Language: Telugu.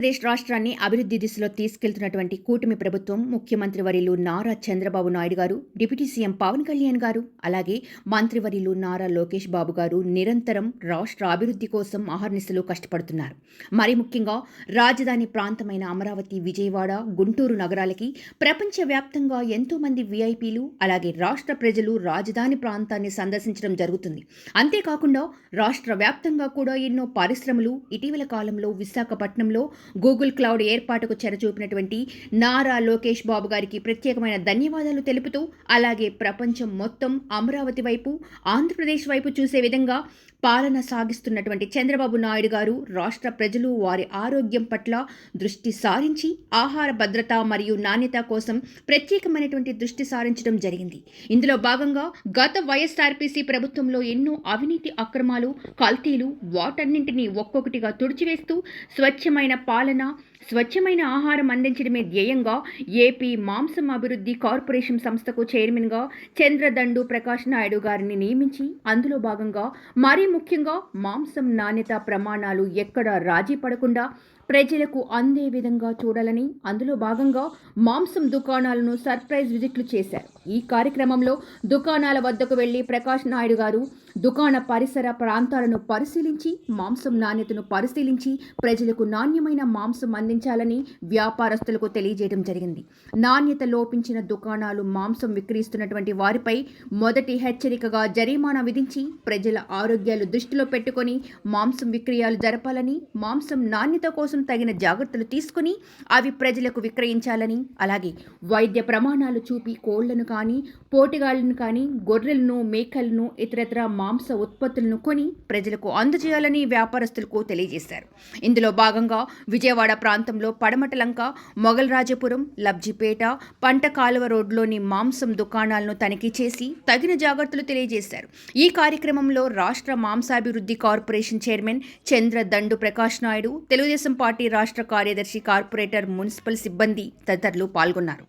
ఆంధ్రప్రదేశ్ రాష్ట్రాన్ని అభివృద్ధి దిశలో తీసుకెళ్తున్నటువంటి కూటమి ప్రభుత్వం ముఖ్యమంత్రి వర్యులు నారా చంద్రబాబు నాయుడు గారు డిప్యూటీ సీఎం పవన్ కళ్యాణ్ గారు అలాగే మంత్రివర్యులు నారా లోకేష్ బాబు గారు నిరంతరం రాష్ట్ర అభివృద్ధి కోసం ఆహర్నిశలు కష్టపడుతున్నారు. మరి ముఖ్యంగా రాజధాని ప్రాంతమైన అమరావతి విజయవాడ గుంటూరు నగరాలకి ప్రపంచవ్యాప్తంగా ఎంతో మంది విఐపీలు అలాగే రాష్ట్ర ప్రజలు రాజధాని ప్రాంతాన్ని సందర్శించడం జరుగుతుంది. అంతేకాకుండా రాష్ట్ర వ్యాప్తంగా కూడా ఎన్నో పరిశ్రమలు ఇటీవల కాలంలో విశాఖపట్నంలో గూగుల్ క్లౌడ్ ఏర్పాటుకు చెరచూపినటువంటి నారా లోకేష్ బాబు గారికి ప్రత్యేకమైన ధన్యవాదాలు తెలుపుతూ అలాగే ప్రపంచం మొత్తం అమరావతి వైపు ఆంధ్రప్రదేశ్ వైపు చూసే విధంగా పాలన సాగిస్తున్నటువంటి చంద్రబాబు నాయుడు గారు రాష్ట్ర ప్రజలు వారి ఆరోగ్యం పట్ల దృష్టి సారించి ఆహార భద్రత మరియు నాణ్యత కోసం ప్రత్యేకమైనటువంటి దృష్టి సారించడం జరిగింది. ఇందులో భాగంగా గత వైఎస్ఆర్పీసీ ప్రభుత్వంలో ఎన్నో అవినీతి అక్రమాలు కల్తీలు వాటన్నింటినీ ఒక్కొక్కటిగా తుడిచివేస్తూ స్వచ్ఛమైన పాలన స్వచ్ఛమైన ఆహారం అందించడమే ధ్యేయంగా ఏపీ మాంసం అభివృద్ధి కార్పొరేషన్ సంస్థకు చైర్మన్గా చంద్రదండు ప్రకాష్ నాయుడు గారిని నియమించి అందులో భాగంగా మరీ ముఖ్యంగా మాంసం నాణ్యత ప్రమాణాలు ఎక్కడా రాజీ పడకుండా ప్రజలకు అందే విధంగా చూడాలని అందులో భాగంగా మాంసం దుకాణాలను సర్ప్రైజ్ విజిట్లు చేశారు. ఈ కార్యక్రమంలో దుకాణాల వద్దకు వెళ్ళి ప్రకాష్ నాయుడు గారు దుకాణ పరిసర ప్రాంతాలను పరిశీలించి మాంసం నాణ్యతను పరిశీలించి ప్రజలకు నాణ్యమైన మాంసం అందించాలని వ్యాపారస్తులకు తెలియజేయడం జరిగింది. నాణ్యత లోపించిన దుకాణాలు మాంసం విక్రయిస్తున్నటువంటి వారిపై మొదటి హెచ్చరికగా జరిమానా విధించి ప్రజల ఆరోగ్యాలు దృష్టిలో పెట్టుకొని మాంసం విక్రయాలు జరపాలని మాంసం నాణ్యత కోసం తగిన జాగ్రత్తలు తీసుకుని అవి ప్రజలకు విక్రయించాలని అలాగే వైద్య ప్రమాణాలు చూపి కోళ్ళను కానీ పోటీగాళ్ళను కానీ గొర్రెలను మేకలను ఇతరత్ర మాంస ఉత్పత్తులను కొని ప్రజలకు అందజేయాలని వ్యాపారస్తులకు తెలియజేశారు. ఇందులో భాగంగా విజయవాడ ప్రాంతంలో పడమటలంక మొగల్రాజపురం లబ్జిపేట పంట కాలువ రోడ్లోని మాంసం దుకాణాలను తనిఖీ చేసి తగిన జాగ్రత్తలు తెలియజేశారు. ఈ కార్యక్రమంలో రాష్ట్ర మాంసాభివృద్ధి corporation chairman Chandra Dandu Prakash Naidu Telugudesam party రాష్ట్ర కార్యదర్శి కార్పొరేటర్ మున్సిపల్ సిబ్బంది తదితరులు పాల్గొన్నారు.